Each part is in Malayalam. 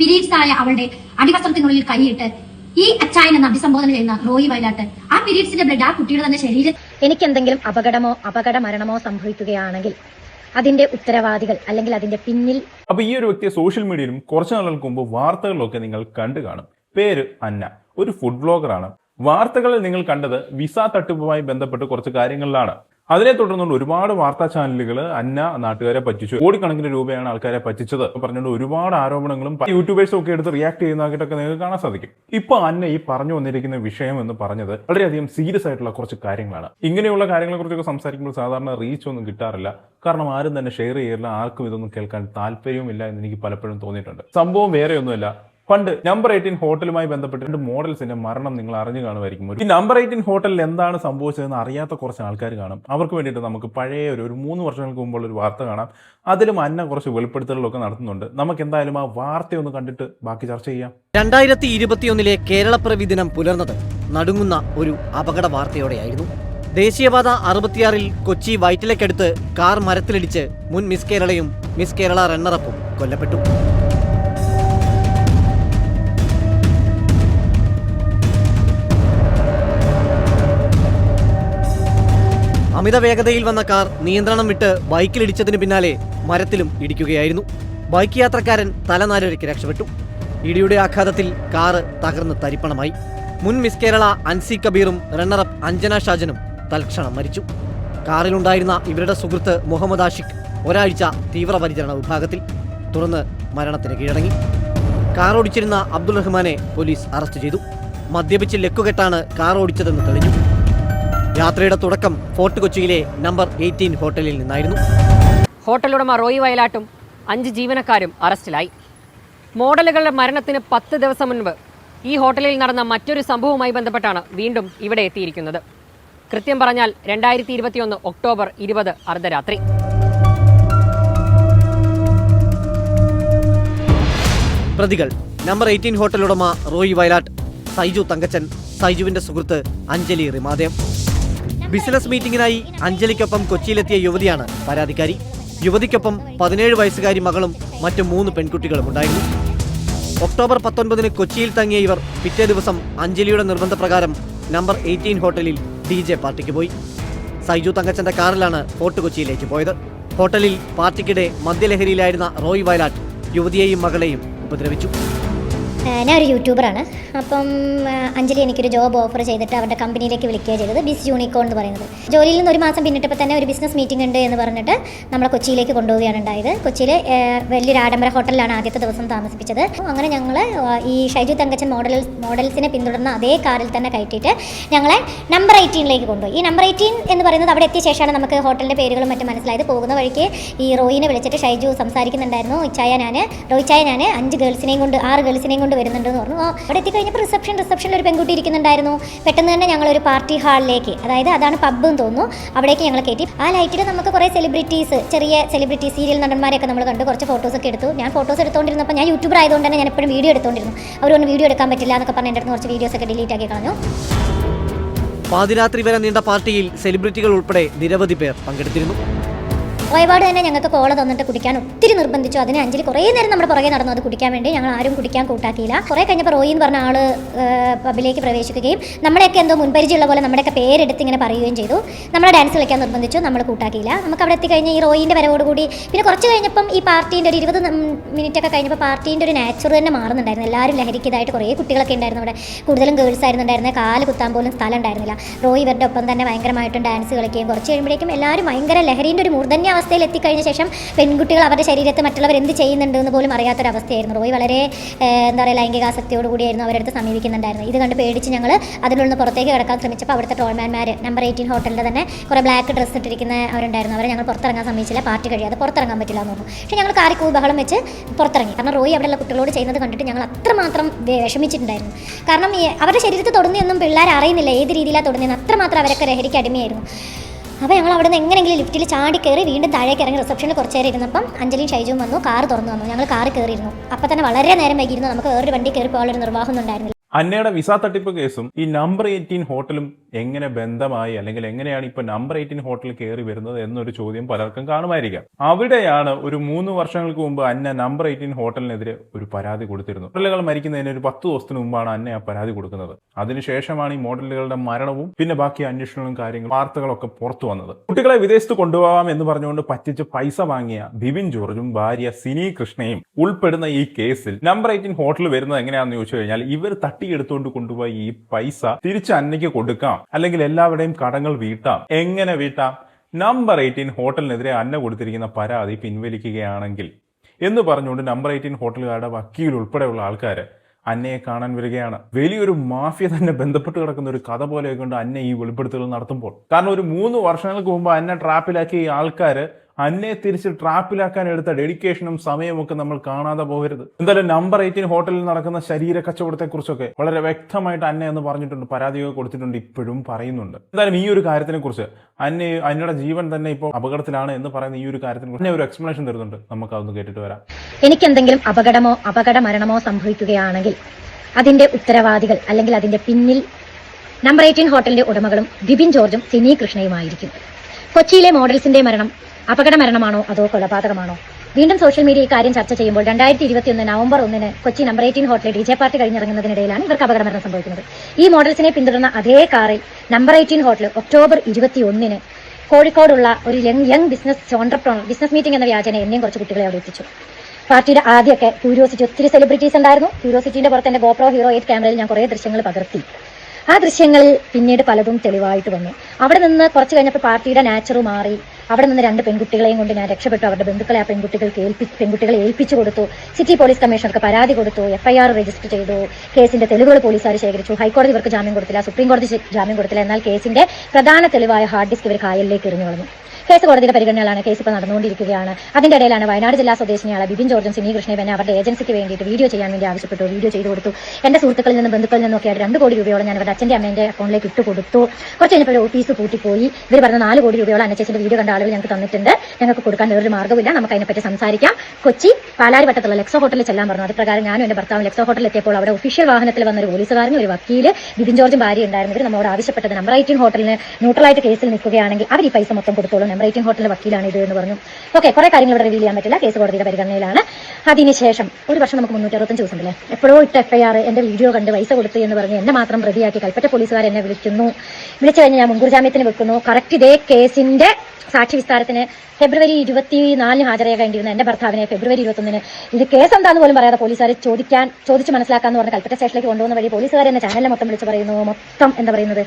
പീരീഡ്സ് ആയ അവളുടെ അടിവസ്ത്രത്തിനുള്ളിൽ കൈയിട്ട് ഈ അച്ചായൻ എന്ന് അഭിസംബോധന ചെയ്യുന്ന റോയി വയലാട്ട് ആ പീരീഡ്സിന്റെ ബ്ലഡ് ആ കുട്ടിയുടെ തന്നെ ശരീരം എനിക്ക് എന്തെങ്കിലും അപകടമോ അപകട മരണമോ സംഭവിക്കുകയാണെങ്കിൽ അതിന്റെ ഉത്തരവാദികൾ അല്ലെങ്കിൽ അതിന്റെ പിന്നിൽ അപ്പൊ ഈ ഒരു വ്യക്തിയെ സോഷ്യൽ മീഡിയയിലും കുറച്ചു നാളുകൾക്ക് മുമ്പ് വാർത്തകളിലൊക്കെ നിങ്ങൾ കണ്ടു കാണും. പേര് അന്ന ഒരു ഫുഡ് ബ്ലോഗറാണ് വാർത്തകളിൽ നിങ്ങൾ കണ്ടത് വിസ തട്ടിപ്പുമായി ബന്ധപ്പെട്ട് കുറച്ച് കാര്യങ്ങളിലാണ്. അതിനെ തുടർന്നുകൊണ്ട് ഒരുപാട് വാർത്താ ചാനലുകൾ അന്ന നാട്ടുകാരെ പറ്റിച്ചു. കോടിക്കണക്കിന് രൂപയാണ് ആൾക്കാരെ പറ്റിച്ചത്. പറഞ്ഞുകൊണ്ട് ഒരുപാട് ആരോപണങ്ങളും യൂട്യൂബേഴ്സും ഒക്കെ എടുത്ത് റിയാക്ട് ചെയ്യുന്നതായിട്ടൊക്കെ നിങ്ങൾക്ക് കാണാൻ സാധിക്കും. ഇപ്പൊ അന്ന ഈ പറഞ്ഞു വന്നിരിക്കുന്ന വിഷയം എന്ന് പറഞ്ഞത് വളരെയധികം സീരിയസ് ആയിട്ടുള്ള കുറച്ച് കാര്യങ്ങളാണ്. ഇങ്ങനെയുള്ള കാര്യങ്ങളെ കുറിച്ചൊക്കെ സംസാരിക്കുമ്പോൾ സാധാരണ റീച്ച് ഒന്നും കിട്ടാറില്ല. കാരണം ആരും തന്നെ ഷെയർ ചെയ്യില്ല ആർക്കും ഇതൊന്നും കേൾക്കാൻ താല്പര്യവുമില്ല എന്ന് എനിക്ക് പലപ്പോഴും തോന്നിയിട്ടുണ്ട്. സംഭവം വേറെയൊന്നുമല്ല. പണ്ട് നമ്പർ എയ്റ്റീൻ ഹോട്ടലുമായി ബന്ധപ്പെട്ട് രണ്ട് മോഡൽസിന്റെ മരണം നിങ്ങൾ അറിഞ്ഞു കാണുമായിരിക്കും. ഈ നമ്പർ എയ്റ്റീൻ ഹോട്ടലിൽ എന്താണ് സംഭവിച്ചതെന്ന് അറിയാത്ത കുറച്ച് ആൾക്കാർ കാണും. അവർക്ക് വേണ്ടിയിട്ട് നമുക്ക് പഴയ ഒരു ഒരു മൂന്ന് വർഷങ്ങൾക്ക് മുമ്പുള്ള ഒരു വാർത്ത കാണാം. അതിലും അന്ന കുറച്ച് വെളിപ്പെടുത്തലുകളൊക്കെ നടത്തുന്നുണ്ട്. നമുക്ക് എന്തായാലും ആ വാർത്തയൊന്ന് കണ്ടിട്ട് ബാക്കി ചർച്ച ചെയ്യാം. രണ്ടായിരത്തി ഇരുപത്തിയൊന്നിലെ കേരളപ്പിറവി ദിനം പുലർന്നത് നടുങ്ങുന്ന ഒരു അപകട വാർത്തയോടെയായിരുന്നു. ദേശീയപാത അറുപത്തിയാറിൽ കൊച്ചി വൈറ്റിലക്കടുത്ത് കാർ മരത്തിലിടിച്ച് മുൻ മിസ് കേരളയും മിസ് കേരള റണ്ണറപ്പും കൊല്ലപ്പെട്ടു. അമിത വേഗതയിൽ വന്ന കാർ നിയന്ത്രണം വിട്ട് ബൈക്കിലിടിച്ചതിന് പിന്നാലെ മരത്തിലും ഇടിക്കുകയായിരുന്നു. ബൈക്ക് യാത്രക്കാരൻ തലനാരിഴയ്ക്ക് രക്ഷപ്പെട്ടു. ഇടിയുടെ ആഘാതത്തിൽ കാറ് തകർന്ന് തരിപ്പണമായി. മുൻ മിസ് കേരള അൻസി കബീറും റണ്ണറപ്പ് അഞ്ജന ഷാജനും തൽക്ഷണം മരിച്ചു. കാറിലുണ്ടായിരുന്ന ഇവരുടെ സുഹൃത്ത് മുഹമ്മദ് ആഷിഖ് ഒരാഴ്ച തീവ്രപരിചരണ വിഭാഗത്തിൽ തുടർന്ന് മരണത്തിന് കീഴടങ്ങി. കാർ ഓടിച്ചിരുന്ന അബ്ദുൾ റഹ്മാനെ പോലീസ് അറസ്റ്റ് ചെയ്തു. മദ്യപിച്ച് ലക്കുകെട്ടാണ് കാർ ഓടിച്ചതെന്ന് തെളിഞ്ഞു. യാത്രയുടെ തുടക്കം ഫോർട്ട് കൊച്ചിയിലെ നമ്പർ എയ്റ്റീൻ ഹോട്ടലിൽ നിന്നായിരുന്നു. ഹോട്ടലുടമ റോയി വയലാട്ടും അഞ്ച് ജീവനക്കാരും അറസ്റ്റിലായി. മോഡലുകളുടെ മരണത്തിന് പത്ത് ദിവസം മുൻപ് ഈ ഹോട്ടലിൽ നടന്ന മറ്റൊരു സംഭവവുമായി ബന്ധപ്പെട്ടാണ് വീണ്ടും ഇവിടെ എത്തിയിരിക്കുന്നത്. കൃത്യം പറഞ്ഞാൽ രണ്ടായിരത്തി ഇരുപത്തിയൊന്ന് ഒക്ടോബർ ഇരുപത് അർദ്ധരാത്രി. പ്രതികൾ നമ്പർ എയ്റ്റീൻ ഹോട്ടലുടമ ഉടമ റോയി വയലാട്ട് സൈജു തങ്കച്ചൻ സൈജുവിന്റെ സുഹൃത്ത് അഞ്ജലി റിമാദേം ബിസിനസ് മീറ്റിംഗിനായി അഞ്ജലിക്കൊപ്പം കൊച്ചിയിലെത്തിയ യുവതിയാണ് പരാതിക്കാരി. യുവതിക്കൊപ്പം പതിനേഴ് വയസ്സുകാരി മകളും മറ്റു മൂന്ന് പെൺകുട്ടികളും ഉണ്ടായിരുന്നു. ഒക്ടോബർ പത്തൊൻപതിന് കൊച്ചിയിൽ തങ്ങിയ ഇവർ പിറ്റേ ദിവസം അഞ്ജലിയുടെ നിർബന്ധപ്രകാരം നമ്പർ എയ്റ്റീൻ ഹോട്ടലിൽ ഡി ജെ പാർട്ടിക്ക് പോയി. സൈജു തങ്കച്ചന്റെ കാറിലാണ് ഫോർട്ട് കൊച്ചിയിലേക്ക് പോയത്. ഹോട്ടലിൽ പാർട്ടിക്കിടെ മദ്യലഹരിയിലായിരുന്ന റോയ് വയലാട്ട് യുവതിയെയും മകളെയും ഉപദ്രവിച്ചു. ഞാൻ ഒരു യൂട്യൂബറാണ്. അപ്പം അഞ്ജലി എനിക്കൊരു ജോബ് ഓഫർ ചെയ്തിട്ട് അവരുടെ കമ്പനിയിലേക്ക് വിളിക്കുക ചെയ്തത്. ബിസ് യൂണിക്കോൺ എന്ന് പറയുന്നത്. ജോലിയിൽ നിന്ന് ഒരു മാസം പിന്നിട്ടപ്പോൾ തന്നെ ഒരു ബിസിനസ് മീറ്റിംഗ് ഉണ്ട് എന്ന് പറഞ്ഞിട്ട് നമ്മളെ കൊച്ചിയിലേക്ക് കൊണ്ടുപോവുകയാണ് ഉണ്ടായത്. കൊച്ചിയിൽ വലിയൊരു ആഡംബര ഹോട്ടലിലാണ് ആദ്യത്തെ ദിവസം താമസിപ്പിച്ചത്. അങ്ങനെ ഞങ്ങൾ ഈ ഷൈജു തങ്കച്ചൻ മോഡൽ മോഡൽസിനെ പിന്തുടർന്ന അതേ കാറിൽ തന്നെ കയറ്റിയിട്ട് ഞങ്ങളെ നമ്പർ എയ്റ്റീനിലേക്ക് കൊണ്ടുപോയി. ഈ നമ്പർ എയ്റ്റീൻ എന്ന് പറയുന്നത് അവിടെ എത്തിയ ശേഷമാണ് നമുക്ക് ഹോട്ടലിന്റെ പേരുകളും മറ്റും മനസ്സിലായത്. പോകുന്ന വഴിക്ക് ഈ റോയിനെ വിളിച്ചിട്ട് ഷൈജു സംസാരിക്കുന്നുണ്ടായിരുന്നു. ഇച്ചായ ഞാൻ റോയിച്ചായ ഞാൻ അഞ്ച് ഗേൾസിനെയും കൊണ്ട് ആറ് ഗേൾസിനെയും കൊണ്ട് വരുന്നുണ്ടെന്ന് പറഞ്ഞു. അവിടെ എത്തിക്കഴിഞ്ഞപ്പോൾ റിസപ്ഷൻ റിസപ്ഷനിൽ ഒരു പെൺകുട്ടി ഇരിക്കുന്നുണ്ടായിരുന്നു. പെട്ടെന്ന് തന്നെ ഞങ്ങൾ ഒരു പാർട്ടി ഹാളിലേക്ക് അതായത് അതാണ് പബ്ബ് തോന്നുന്നു അവിടേക്ക് ഞങ്ങൾ കയറ്റി. ആ ലൈറ്റിൽ നമുക്ക് കുറേ സെലിബ്രിറ്റീസ് ചെറിയ സെലിബ്രിറ്റി സീരിയൽ നടന്മാരെയൊക്കെ നമ്മൾ കണ്ട്. കുറച്ച് ഫോട്ടോസൊക്കെ എടുത്തു. ഞാൻ ഫോട്ടോസ് എടുത്തുകൊണ്ടിരുന്നപ്പോൾ ഞാൻ യൂട്യൂബർ ആയതുകൊണ്ട് തന്നെ ഞാൻ എപ്പോഴും വീഡിയോ എടുത്തുകൊണ്ടിരുന്നു അവരൊന്നും വീഡിയോ എടുക്കാൻ പറ്റില്ല എന്നൊക്കെ പറഞ്ഞ് എന്റെ കുറച്ച് വീഡിയോസൊക്കെ ഡിലീറ്റ് ആക്കി കളഞ്ഞു. പാതിരാത്രി വരെ നീണ്ട പാർട്ടിയിൽ സെലിബ്രിറ്റികൾ ഉൾപ്പെടെ നിരവധി പേർ പങ്കെടുത്തിരുന്നു. ഒരുപാട് തന്നെ ഞങ്ങൾക്ക് കോള തന്നിട്ട് കുടിക്കാൻ ഒത്തിരി നിർബന്ധിച്ചു. അതിന് അഞ്ചലി കുറേ നേരം നമ്മുടെ പുറകെ നടന്നു. അത് കുടിക്കാൻ വേണ്ടി ഞങ്ങൾ ആരും കുടിക്കാൻ കൂട്ടാക്കിയില്ല. കുറേ കഴിഞ്ഞപ്പോൾ റോയി എന്ന് പറഞ്ഞ ആൾ പബ്ബിലേക്ക് പ്രവേശിക്കുകയും നമ്മളെയൊക്കെ എന്തോ മുൻപരിചയമുള്ള പോലെ നമ്മുടെയൊക്കെ പേരെടുത്ത് ഇങ്ങനെ പറയുകയും ചെയ്തു. നമ്മളെ ഡാൻസ് കളിക്കാൻ നിർബന്ധിച്ചു. നമ്മൾ കൂട്ടാക്കിയില്ല. നമുക്ക് അവിടെ എത്തിക്കഴിഞ്ഞ് ഈ റോയിന്റെ വരവോടുകൂടി പിന്നെ കുറച്ച് കഴിഞ്ഞപ്പം ഈ പാർട്ടീന്റെ ഒരു ഇരുപത് മിനിറ്റ് ഒക്കെ കഴിഞ്ഞപ്പോൾ പാർട്ടീന്റെ ഒരു നാച്ചുറൽ തന്നെ മാറുന്നുണ്ടായിരുന്നു. എല്ലാവരും ലഹരിക്കതായിട്ട് കുറേ കുട്ടികളൊക്കെ ഉണ്ടായിരുന്നു അവിടെ. കൂടുതലും ഗേൾസ് ആയിരുന്നുണ്ടായിരുന്നത് കാൽ കുത്താൻ പോലും സ്ഥലം ഉണ്ടായിരുന്നില്ല. റോയി ഇവരുടെ ഒപ്പം തന്നെ ഭയങ്കരമായിട്ടും ഡാൻസ് കളിക്കുകയും കുറച്ച് കഴിയുമ്പോഴേക്കും എല്ലാവരും ഭയങ്കര ലഹരീന്റെ ഒരു മൂർധന്യ അവസ്ഥയിൽ എത്തിക്കഴിഞ്ഞ ശേഷം പെൺകുട്ടികൾ അവരുടെ ശരീരത്തെ മറ്റുള്ളവർ എന്ത് ചെയ്യുന്നുണ്ട് എന്ന് പോലും അറിയാത്തൊരവസ്ഥയായിരുന്നു. റോയ് വളരെ എന്താ പറയുക ലൈംഗികാസക്തിയോട് കൂടിയായിരുന്നു അവരടുത്ത് സമീപിക്കുന്നുണ്ടായിരുന്നത്. ഇത് കണ്ട് പേടിച്ച് ഞങ്ങൾ അതിലൊന്ന് പുറത്തേക്ക് കിടക്കാൻ ശ്രമിച്ചപ്പോൾ അവിടുത്തെ ടോൾമാൻമാർ നമ്പർ എയ്റ്റീൻ ഹോട്ടലിന്റെ തന്നെ കുറേ ബ്ലാക്ക് ഡ്രസ്സ് ഇട്ടിരിക്കുന്ന അവരുണ്ടായിരുന്നു. അവരെ ഞങ്ങൾ പുറത്തിറങ്ങാൻ സമ്മതിച്ചില്ല. പാർട്ടി കഴിയാതെ പുറത്തിറങ്ങാൻ പറ്റില്ല എന്ന് പറഞ്ഞു. പക്ഷേ ഞങ്ങൾ കാറി കൂബഹളം ബഹളം വെച്ച് പുറത്തിറങ്ങി. കാരണം റോയി അവിടെയുള്ള കുട്ടികളോട് ചെയ്യുന്നത് കണ്ടിട്ട് ഞങ്ങൾ അത്രമാത്രം വിഷമിച്ചിട്ടുണ്ടായിരുന്നു. കാരണം അവരുടെ ശരീരത്തിൽ തുടങ്ങിയൊന്നും പിള്ളേർ അറിയുന്നില്ല. ഏത് രീതിയിലാണ് തൊടുന്നതെന്ന് അത്രമാത്രം അവരൊക്കെ ലഹരിക്ക് അടിമയായിരുന്നു. അപ്പോൾ ഞങ്ങൾ അവിടെ നിന്ന് എങ്ങനെയെങ്കിലും ലിഫ്റ്റിൽ ചാടി കയറി വീണ്ടും താഴേക്ക് ഇറങ്ങി റിസപ്ഷനിൽ കുറച്ച് നേരം ഇരുന്നപ്പം അഞ്ജലിയും ഷൈജുവും വന്നു കാർ തുറന്നു വന്നു ഞങ്ങൾ കാർ കയറിയിരുന്നു അപ്പോൾ തന്നെ വളരെ നേരം വൈകിയിരുന്നു നമുക്ക് വേറൊരു വണ്ടി കയറി പോകാനുള്ള നിർവാഹമൊന്നും ഉണ്ടായിരുന്നില്ല. അന്നയുടെ വിസ തട്ടിപ്പ് കേസും ഈ നമ്പർ എയ്റ്റീൻ ഹോട്ടലും എങ്ങനെ ബന്ധമായി അല്ലെങ്കിൽ എങ്ങനെയാണ് ഇപ്പൊ നമ്പർ എയ്റ്റീൻ ഹോട്ടലിൽ കയറി വരുന്നത് എന്നൊരു ചോദ്യം പലർക്കും കാണുമായിരിക്കാം. അവിടെയാണ് ഒരു മൂന്ന് വർഷങ്ങൾക്ക് മുമ്പ് അന്ന നമ്പർ എയ്റ്റീൻ ഹോട്ടലിനെതിരെ ഒരു പരാതി കൊടുത്തിരുന്നു മോഡലുകൾ മരിക്കുന്നതിന് ഒരു പത്ത് ദിവസത്തിന് മുമ്പാണ് അന്ന ആ പരാതി കൊടുക്കുന്നത്. അതിനുശേഷമാണ് ഈ മോഡലുകളുടെ മരണവും പിന്നെ ബാക്കി അന്വേഷണങ്ങളും കാര്യങ്ങളും വാർത്തകളൊക്കെ പുറത്തു വന്നത്. കുട്ടികളെ വിദേശത്ത് കൊണ്ടുപോകാം എന്ന് പറഞ്ഞുകൊണ്ട് പറ്റിച്ച് പൈസ വാങ്ങിയ ബിബിൻ ജോർജും ഭാര്യ സിനി കൃഷ്ണയും ഉൾപ്പെടുന്ന ഈ കേസിൽ നമ്പർ എയ്റ്റീൻ ഹോട്ടൽ വരുന്നത് എങ്ങനെയാണെന്ന് ചോദിച്ചു കഴിഞ്ഞാൽ ഇവർ തട്ടിയെടുത്തുകൊണ്ട് കൊണ്ടുപോയി ഈ പൈസ തിരിച്ച് അന്നയ്ക്ക് കൊടുക്കാം. അല്ലെങ്കിൽ എല്ലാവരുടെയും കടങ്ങൾ വീട്ടാം. എങ്ങനെ വീട്ടാം? നമ്പർ എയ്റ്റീൻ ഹോട്ടലിനെതിരെ അന്ന കൊടുത്തിരിക്കുന്ന പരാതി പിൻവലിക്കുകയാണെങ്കിൽ. എന്ന് പറഞ്ഞുകൊണ്ട് നമ്പർ എയ്റ്റീൻ ഹോട്ടലുകാരുടെ വക്കീൽ ഉൾപ്പെടെയുള്ള ആൾക്കാർ അന്നയെ കാണാൻ വരികയാണ്. വലിയൊരു മാഫിയ തന്നെ ബന്ധപ്പെട്ട് കിടക്കുന്ന ഒരു കഥ പോലെ കൊണ്ട് അന്ന ഈ വെളിപ്പെടുത്തലുകൾ നടത്തുമ്പോൾ. കാരണം ഒരു മൂന്ന് വർഷങ്ങൾക്ക് മുമ്പ് അന്നെ ട്രാപ്പിലാക്കിയ ഈ ആൾക്കാർ അന്നയെ തിരിച്ച് ട്രാപ്പിലാക്കാൻ എടുത്ത ഡെഡിക്കേഷനും സമയമൊക്കെ നമ്മൾ കാണാതെ പോകരുത്. എന്തായാലും നമ്പർ എയ്റ്റീൻ ഹോട്ടലിൽ നടക്കുന്ന ശരീര കച്ചവടത്തെക്കുറിച്ചൊക്കെ വളരെ വ്യക്തമായിട്ട് അന്നെ എന്ന് പറഞ്ഞിട്ടുണ്ട് പരാതിയൊക്കെ കൊടുത്തിട്ടുണ്ട് ഇപ്പോഴും പറയുന്നുണ്ട്. എന്തായാലും ഈ ഒരു കാര്യത്തിനെ കുറിച്ച് അന്നെ അന്നയുടെ ജീവൻ തന്നെ ഇപ്പോൾ അപകടത്തിലാണ് എന്ന് പറയുന്ന ഈ ഒരു കാര്യത്തിനെ കുറിച്ച് ഒരു എക്സ്പ്ലനേഷൻ തരുന്നുണ്ട്. നമുക്ക് അതൊന്ന് കേട്ടിട്ട് വരാം. എനിക്ക് എന്തെങ്കിലും അപകടമോ അപകട മരണമോ സംഭവിക്കുകയാണെങ്കിൽ അതിന്റെ ഉത്തരവാദികൾ അല്ലെങ്കിൽ അതിന്റെ പിന്നിൽ നമ്പർ എയ്റ്റീൻ ഹോട്ടലിന്റെ ഉടമകളും ബിബിൻ ജോർജും സിനി കൃഷ്ണയുമായിരിക്കും. കൊച്ചിയിലെ മോഡൽസിന്റെ മരണം അപകട മരണമാണോ അതോ കൊലപാതകമാണോ? വീണ്ടും സോഷ്യൽ മീഡിയ ഇക്കാര്യം ചർച്ച ചെയ്യുമ്പോൾ രണ്ടായിരത്തി ഇരുപത്തിയൊന്ന് നവംബർ ഒന്നിന് കൊച്ചി നമ്പർ എയ്റ്റീൻ ഹോട്ടലിൽ ഡി ജെ പാർട്ടി കഴിഞ്ഞിറങ്ങുന്നതിനിടയിലാണ് ഇവർക്ക് അപകടമരണം സംഭവിക്കുന്നത്. ഈ മോഡൽസിനെ പിന്തുടർന്ന അതേ കാറിൽ നമ്പർ എയ്റ്റീൻ ഹോട്ടൽ ഒക്ടോബർ ഇരുപത്തി ഒന്നിന് കോഴിക്കോടുള്ള ഒരു young young business entrepreneur business meeting എന്ന വ്യാജന എന്നെയും കുറച്ച് കുട്ടികളെ അവിടെ എത്തിച്ചു. പാർട്ടിയുടെ ആദ്യമൊക്കെ ക്യൂരിയോസിറ്റി ഒത്തിരി സെലിബ്രിറ്റീസ് ഉണ്ടായിരുന്നു. ക്യൂരിയോസിറ്റിന്റെ പുറത്ത് എന്റെ ഗോപ്രോ ഹീറോ എയ്റ്റ് ക്യാമറയിൽ ഞാൻ കുറേ ദൃശ്യങ്ങൾ പകർത്തി. ആ ദൃശ്യങ്ങളിൽ പിന്നീട് പലതും തെളിവായിട്ട് വന്നു. അവിടെ നിന്ന് കുറച്ച് കഴിഞ്ഞപ്പോൾ പാർട്ടിയുടെ നാച്ചർ മാറി. അവിടെ നിന്ന് രണ്ട് പെൺകുട്ടികളെയും കൊണ്ട് ഞാൻ രക്ഷപ്പെട്ടു. അവരുടെ ബന്ധുക്കളെ ആ പെൺകുട്ടികൾക്ക് ഏൽപ്പി പെൺകുട്ടികളെ ഏൽപ്പിച്ചു കൊടുത്തു. സിറ്റി പോലീസ് കമ്മീഷണർക്ക് പരാതി കൊടുത്തു. എഫ്ഐആർ രജിസ്റ്റർ ചെയ്തു. കേസിന്റെ തെളിവുകൾ പോലീസുകാർ ശേഖരിച്ചു. ഹൈക്കോടതി ഇവർക്ക് ജാമ്യം കൊടുത്തില്ല. സുപ്രീം കോടതി ജാമ്യം കൊടുത്തില്ല. എന്നാൽ കേസിന്റെ പ്രധാന തെളിവായ ഹാർഡ് ഡിസ്ക് ഇവർ കായലിലേക്ക് എറിഞ്ഞു കളഞ്ഞു. കേസ് കോടതിയുടെ പരിഗണനയിലാണ് കേസ് ഇപ്പോൾ നടന്നുകൊണ്ടിരിക്കുകയാണ്. അതിന്റെ ഇടയിലാണ് വയനാട് ജില്ലാ സ്വദേശിനിയായ ബിബിൻ ജോർജും സിനി കൃഷ്ണയും എന്നെ അവരുടെ ഏജൻസിക്ക് വേണ്ടിയിട്ട് വീഡിയോ ചെയ്യാൻ വേണ്ടി ആവശ്യപ്പെട്ടു. വീഡിയോ ചെയ്തു കൊടുത്തു. എന്റെ സുഹൃത്തുക്കളിൽ നിന്നും ബന്ധുക്കളിൽ നിന്നും ഒക്കെ ആയിട്ട് രണ്ട് കോടി രൂപയോളം ഞാൻ അവരുടെ അച്ഛന്റെ അമ്മേന്റെ അക്കൗണ്ടിലേക്ക് ഇട്ട് കൊടുത്തു. കുറച്ച് കഴിഞ്ഞപ്പോൾ ഓഫീസ് പൂട്ടിപ്പോയി. ഇവർ പറഞ്ഞ നാല് കോടി രൂപയോളം അന്നച്ചേച്ചിന്റെ വീഡിയോ കണ്ട ആളുകൾ ഞങ്ങൾക്ക് തന്നിട്ടുണ്ട്. ഞങ്ങൾക്ക് കൊടുക്കാൻ വേറൊരു മാർഗമില്ല നമുക്ക് അതിനെപ്പറ്റി സംസാരിക്കാം. കൊച്ചി പാലാരിവട്ടത്തുള്ള ലെക്സോ ഹോട്ടലിൽ ചെല്ലാൻ പറഞ്ഞു. അത് പ്രകാരം ഞാനും എന്റെ ഭർത്താവും ലെക്സോ ഹോട്ടലിൽ എത്തിയപ്പോൾ അവിടെ ഒഫീഷ്യൽ വാഹനത്തിൽ വന്ന ഒരു പോലീസുകാരനും ഒരു വക്കീൽ ബിബിൻ ജോർജും ഭാര്യ ഉണ്ടായിരുന്നു. ഇവർ നമ്മളോട് ആവശ്യപ്പെട്ടത് നമ്പർ ഐറ്റീൻ ഹോട്ടലിന് ന്യൂട്രലായിട്ട് കേസിൽ നിൽക്കുകയാണെങ്കിൽ അവർ ഈ പൈസ മൊത്തം കൊടുത്തോളൂ എയ്റ്റീൻ ഹോട്ടലിലെ വക്കീലാണ് ഇത് എന്ന് പറഞ്ഞു. ഓക്കെ കുറെ കാര്യങ്ങൾ ഇവിടെ റിവീൽ ചെയ്യാൻ പറ്റില്ല. കേസ് കോടതിയുടെ പരിഗണനയിലാണ്. അതിനുശേഷം ഒരു വർഷം നമുക്ക് മുന്നൂറ്റി അറുപത്തഞ്ച് ദിവസം ഉണ്ടല്ലേ? എപ്പോഴോ ഇട്ട എഫ്ഐആർ എന്റെ വീഡിയോ കണ്ട് പൈസ കൊടുത്തു എന്ന് പറഞ്ഞ് എന്നെ മാത്രം പ്രതിയാക്കി കൽപ്പറ്റ പോലീസുകാർ എന്നെ വിളിക്കുന്നു. വിളിച്ചു കഴിഞ്ഞ് ഞാൻ മുൻകൂർ ജാമ്യത്തിന് വെക്കുന്നു. കറക്റ്റ് ഇതേ കേസിന്റെ സാക്ഷി വിസ്താരത്തിന് ഫെബ്രുവരി ഇരുപത്തിനാലിന് ഹാജരാകേണ്ടിയിരുന്ന എന്റെ ഭർത്താവിനെ ഫെബ്രുവരി ഇരുപത്തൊന്നിന് ഇത് കേസ് എന്താന്ന് പോലും പറയാതെ പോലീസുകാർ ചോദിക്കാൻ ചോദിച്ച് മനസ്സിലാക്കാന്ന് പറഞ്ഞ് കൽപ്പറ്റ സ്റ്റേഷനിലേക്ക് കൊണ്ടുവന്ന വഴി പോലീസുകാർ എന്നെ ചാനലിനെ മൊത്തം വിളിച്ച് പറയുന്നു. മൊത്തം എന്താ പറയുന്നത്?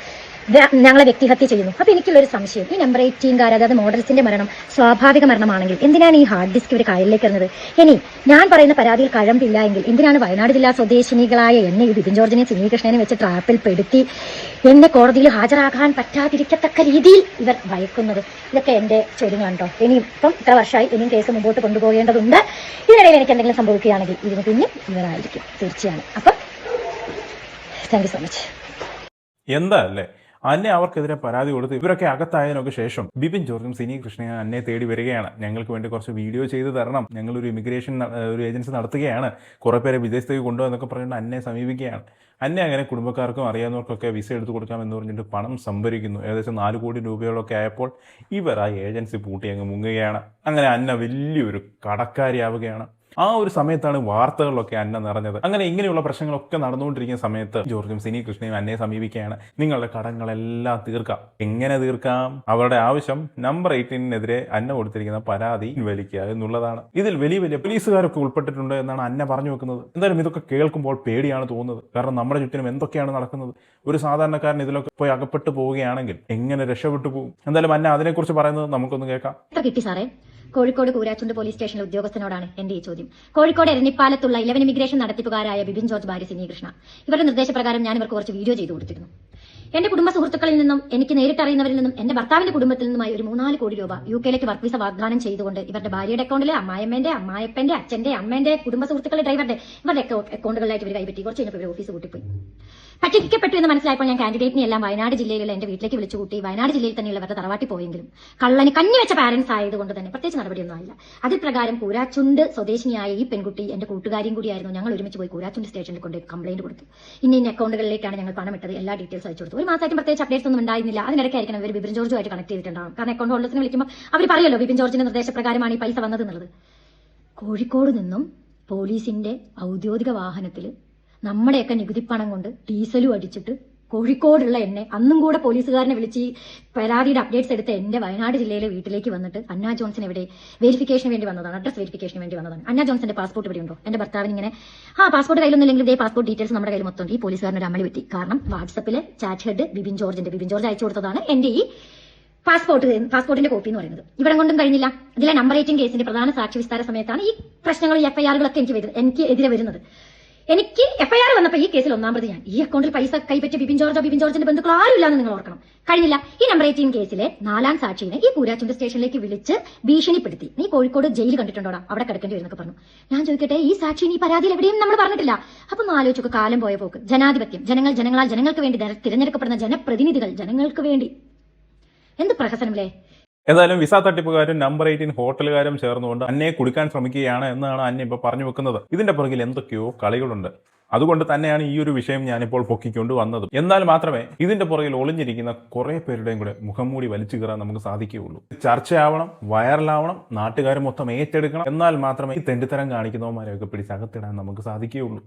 ഞങ്ങളെ വ്യക്തിഹത്യ ചെയ്യുന്നു. അപ്പൊ എനിക്കുള്ളൊരു സംശയം. ഈ നമ്പർ എയ്റ്റീൻകാർ അതായത് മോഡൽസിന്റെ മരണം സ്വാഭാവിക മരണമാണെങ്കിൽ എന്തിനാണ് ഈ ഹാർഡ് ഡിസ്ക് ഇവർ കായലിലേക്ക് എറിഞ്ഞത്? ഇനി ഞാൻ പറയുന്ന പരാതിയിൽ കഴമ്പില്ല എങ്കിൽ എന്തിനാണ് വയനാട് ജില്ലാ സ്വദേശിനികളായ എന്നെ ഈ ബിപിൻ ജോർജിനെയും സിനി കൃഷ്ണനെ വെച്ച് ട്രാപ്പിൽ പെടുത്തി എന്നെ കോടതിയിൽ ഹാജരാകാൻ പറ്റാതിരിക്കത്തക്ക രീതിയിൽ ഇവർ ഭയക്കുന്നത്? ഇതൊക്കെ എന്റെ ചോദ്യം കണ്ടോ ഇനി ഇപ്പം ഇത്ര വർഷമായി ഇനിയും കേസ് മുമ്പോട്ട് കൊണ്ടുപോകേണ്ടതുണ്ട്. ഇതിനിടയിൽ എനിക്ക് എന്തെങ്കിലും സംഭവിക്കുകയാണെങ്കിൽ ഇതിന് പിന്നെ ഇവരായിരിക്കും. തീർച്ചയാണ്. അപ്പം താങ്ക് യു സോ മച്ച് എന്താ അല്ലേ? അന്നെ അവർക്കെതിരെ പരാതി കൊടുത്ത് ഇവരൊക്കെ അകത്തായതിനൊക്കെ ശേഷം ബിപിൻ ജോർജും സിനി കൃഷ്ണയും അന്നെ തേടി വരികയാണ്. ഞങ്ങൾക്ക് വേണ്ടി കുറച്ച് വീഡിയോ ചെയ്ത് തരണം. ഞങ്ങൾ ഒരു ഇമിഗ്രേഷൻ ഒരു ഏജൻസി നടത്തുകയാണ്. കുറെ പേരെ വിദേശത്തേക്ക് കൊണ്ടുവന്നൊക്കെ പറഞ്ഞുകൊണ്ട് അന്നെ സമീപിക്കുകയാണ്. അന്നെ അങ്ങനെ കുടുംബക്കാർക്കും അറിയാവുന്നവർക്കൊക്കെ വിസ എടുത്തു കൊടുക്കാമെന്ന് പറഞ്ഞിട്ട് പണം സംഭരിക്കുന്നു. ഏകദേശം നാല് കോടി രൂപയോളൊക്കെ ആയപ്പോൾ ഇവർ ആ ഏജൻസി പൂട്ടി അങ്ങ് മുങ്ങുകയാണ്. അങ്ങനെ അന്ന വലിയൊരു കടക്കാരിയാവുകയാണ്. ആ ഒരു സമയത്താണ് വാർത്തകളിലൊക്കെ അന്ന നിറഞ്ഞത്. അങ്ങനെ ഇങ്ങനെയുള്ള പ്രശ്നങ്ങളൊക്കെ നടന്നുകൊണ്ടിരിക്കുന്ന സമയത്ത് ജോർജും സിനി കൃഷ്ണയും അന്നയെ സമീപിക്കുകയാണ്. നിങ്ങളുടെ കടങ്ങളെല്ലാം തീർക്കാം. എങ്ങനെ തീർക്കാം? അവരുടെ ആവശ്യം നമ്പർ എയ്റ്റീനെതിരെ അന്ന കൊടുത്തിരിക്കുന്ന പരാതി വലിക്കുക എന്നുള്ളതാണ്. ഇതിൽ വലിയ വലിയ പോലീസുകാരൊക്കെ ഉൾപ്പെട്ടിട്ടുണ്ട് എന്നാണ് അന്ന പറഞ്ഞു വെക്കുന്നത്. എന്തായാലും ഇതൊക്കെ കേൾക്കുമ്പോൾ പേടിയാണ് തോന്നുന്നത്. കാരണം നമ്മുടെ ചുറ്റിനും എന്തൊക്കെയാണ് നടക്കുന്നത്? ഒരു സാധാരണക്കാരൻ ഇതിലൊക്കെ പോയി അകപ്പെട്ടു പോവുകയാണെങ്കിൽ എങ്ങനെ രക്ഷപ്പെട്ടു പോകും? എന്തായാലും അന്ന അതിനെക്കുറിച്ച് പറയുന്നത് നമുക്കൊന്ന് കേൾക്കാം. കിട്ടി സാറേ? കോഴിക്കോട് കൂരാച്ചുണ്ട് പോലീസ് സ്റ്റേഷനിലെ ഉദ്യോഗസ്ഥനോടാണ് എന്റെ ഈ ചോദ്യം. കോഴിക്കോട് എരഞ്ഞിപ്പാലത്തുള്ള ഇലവൻ ഇമിഗ്രേഷൻ നടത്തിപ്പുകാരായ ബിബിൻ ജോർജ് ഭാര്യ സിനി കൃഷ്ണ ഇവരുടെ നിർദ്ദേശപ്രകാരം ഞാൻ ഇവർക്ക് കുറച്ച് വീഡിയോ ചെയ്തു കൊടുത്തിരുന്നു. എന്റെ കുടുംബ സുഹൃത്തുക്കളിൽ നിന്നും എനിക്ക് നേരിട്ടറിയുന്നവരിൽ നിന്നും എന്റെ ഭർത്താവിന്റെ കുടുംബത്തിൽ നിന്നുമായി ഒരു മൂന്നാൽ കോടി രൂപ യു കെയിലേക്ക് വർക്ക് വിസ വാഗ്ദാനം ചെയ്തുകൊണ്ട് ഇവരുടെ ഭാര്യയുടെ അക്കൗണ്ടിലെ അമ്മായമ്മന്റെ അമ്മായപ്പന്റെ അച്ഛന്റെ അമ്മേന്റെ കുടുംബ സുഹൃത്തുക്കളുടെ ഡ്രൈവറുടെ ഇവരുടെ അക്കൗണ്ടുകളിലായിട്ട് ഇവർ കൈപ്പറ്റി കുറച്ച് കഴിഞ്ഞപ്പോൾ ഓഫീസ് കൂട്ടിപ്പോയി പറ്റിക്കപ്പെട്ടു എന്ന് മനസ്സിലായപ്പോൾ ഞാൻ കാൻഡിഡേറ്റിനെ എല്ലാം വയനാട് ജില്ലയിലുള്ള എന്റെ വീട്ടിലേക്ക് വിളിച്ചു കൂട്ടി വയനാട് ജില്ലയിൽ തന്നെയുള്ള അവരുടെ തറവാട്ടി പോയെങ്കിലും കള്ളന് കഞ്ഞി വെച്ച പാരന്റ്സ് ആയതുകൊണ്ട് തന്നെ പ്രത്യേകിച്ച് നടപടിയൊന്നും ആയില്ല. അതിൽ പ്രകാരം കൂരാച്ചുണ്ട് സ്വദേശിനിയായ ഈ പെൺകുട്ടി എന്റെ കൂട്ടുകാരിയും കൂടിയായിരുന്നു. ഞങ്ങൾ ഒരുമിച്ച് പോയി കൂരാച്ചുണ്ട് സ്റ്റേഷനിൽ കൊണ്ട് കംപ്ലൈന്റ് കൊടുത്തു. ഇന്ന ഇന്ന അക്കൗണ്ടുകളിലേക്കാണ് ഞങ്ങൾ പണം ഇട്ടത് എല്ലാ ഡീറ്റെയിൽസ് അയച്ചു കൊടുത്തു. ഒരു മാസമായിട്ടും പ്രത്യേകിച്ച് അപ്ഡേറ്റ്സ് ഒന്നും ഉണ്ടായിരുന്നില്ല. അതിനിടയ്ക്കായിരിക്കണം ഇവർ ബിപിൻ ജോർജുമായിട്ട് കണക്ട് ചെയ്തിട്ടുണ്ടാവും കാരണം അക്കൗണ്ട് ഹോൾഡേഴ്സിനെ വിളിക്കുമ്പോൾ അവർ പറയുമല്ലോ ബിപിൻ ജോർജിന്റെ നിർദ്ദേശപ്രകാരമാണ് ഈ പൈസ വന്നത് എന്നുള്ളത്. കോഴിക്കോട് നിന്നും പോലീസിന്റെ ഔദ്യോഗിക വാഹനത്തിൽ നമ്മുടെയൊക്കെ നികുതിപ്പണം കൊണ്ട് ഡീസലും അടിച്ചിട്ട് കോഴിക്കോടുള്ള എന്നെ അന്നും കൂടെ പോലീസുകാരനെ വിളിച്ച് ഈ പരാതിയുടെ അപ്ഡേറ്റ്സ് എടുത്ത് എന്റെ വയനാട് ജില്ലയിലെ വീട്ടിലേക്ക് വന്നിട്ട് അന്ന ജോൺസൺ ഇവിടെ വെരിഫിക്കേഷന് വേണ്ടി വന്നതാണ് അഡ്രസ് വെരിഫിക്കേഷന് വേണ്ടി വന്നതാണ്. അന്ന ജോൺസന്റെ പാസ്പോർട്ട് ഇവിടെ ഉണ്ടോ? എന്റെ ഭർത്താവിന് ഇങ്ങനെ ആ പാസ്പോർട്ട് കയ്യിലൊന്നുമില്ലെങ്കിൽ ഇതേ പാസ്പോർട്ട് ഡീറ്റെയിൽസ് നമ്മുടെ കയ്യിൽ മൊത്തം ഈ പോലീസുകാരൻ ഒരു പറ്റി. കാരണം വാട്സപ്പിൽ ചാറ്റ് ഹെഡ് ബിബിൻ ജോർജിന്റെ ബിബിൻ ജോർജ് അയച്ചു കൊടുത്തതാണ് എന്റെ ഈ പാസ്പോർട്ട് പാസ്പോർട്ടിന്റെ കോപ്പി എന്ന് പറയുന്നത്. ഇവിടെ കൊണ്ടും കഴിഞ്ഞില്ല. ഇതിലെ നമ്പർ എയ്റ്റീൻ കേസിന്റെ പ്രധാന സാക്ഷി വിസ്താര സമയത്താണ് ഈ പ്രശ്നങ്ങൾ എഫ്ഐആറുകളൊക്കെ എനിക്ക് എനിക്ക് എതിരെ വരുന്നത്. എനിക്ക് എഫ്ഐആർ വന്നപ്പോൾ ഈ കേസിൽ ഒന്നാം പ്രതി ഞാൻ. ഈ അക്കൗണ്ടിൽ പൈസ കൈപ്പറ്റിയ ബിപിൻ ജോർജോ ബിപിൻ ജോർജിന്റെ ബന്ധുക്കൾ ആരുമില്ലാന്ന് നിങ്ങൾ ഓർക്കണം. കഴിഞ്ഞില്ല. ഈ നമ്പർ എയ്റ്റീൻ കേസിലെ നാലാം സാക്ഷിനെ ഈ കൂരാച്ചുണ്ട് സ്റ്റേഷനിലേക്ക് വിളിച്ച് ഭീഷണിപ്പെടുത്തി. നീ കോഴിക്കോട് ജയിൽ കണ്ടിട്ടുണ്ടോടാ? അവിടെ കിടക്കേണ്ടി വരുന്നൊക്കെ പറഞ്ഞു. ഞാൻ ചോദിക്കട്ടെ ഈ സാക്ഷി ഈ പരാതിയിൽ എവിടെയും നമ്മൾ പറഞ്ഞിട്ടില്ല. അപ്പൊ ആലോചിച്ചൊക്കെ കാലം പോയ പോക്ക്. ജനാധിപത്യം. ജനങ്ങൾ ജനങ്ങളാൽ ജനങ്ങൾക്ക് വേണ്ടി തിരഞ്ഞെടുക്കപ്പെടുന്ന ജനപ്രതിനിധികൾ ജനങ്ങൾക്ക് വേണ്ടി. എന്ത് പ്രഹസനമല്ലേ? ഏതായാലും വിസ തട്ടിപ്പുകാരും നമ്പർ എയ്റ്റീൻ ഹോട്ടലുകാരും ചേർന്നുകൊണ്ട് അന്നയെ കുടിക്കാൻ ശ്രമിക്കുകയാണ് എന്നാണ് അന്നെ ഇപ്പോൾ പറഞ്ഞു വെക്കുന്നത്. ഇതിന്റെ പുറകിൽ എന്തൊക്കെയോ കളികളുണ്ട്. അതുകൊണ്ട് തന്നെയാണ് ഈ ഒരു വിഷയം ഞാനിപ്പോൾ പൊക്കിക്കൊണ്ട് വന്നത്. എന്നാൽ മാത്രമേ ഇതിന്റെ പുറകിൽ ഒളിഞ്ഞിരിക്കുന്ന കുറേ പേരുടെയും കൂടെ മുഖം മൂടി വലിച്ചു കയറാൻ നമുക്ക് സാധിക്കുകയുള്ളൂ. ചർച്ചയാവണം വൈറലാവണം നാട്ടുകാർ മൊത്തം ഏറ്റെടുക്കണം. എന്നാൽ മാത്രമേ ഈ തെണ്ടിത്തരം കാണിക്കുന്നവന്മാരെയൊക്കെ പിടിച്ചകത്തിടാൻ നമുക്ക് സാധിക്കുകയുള്ളൂ.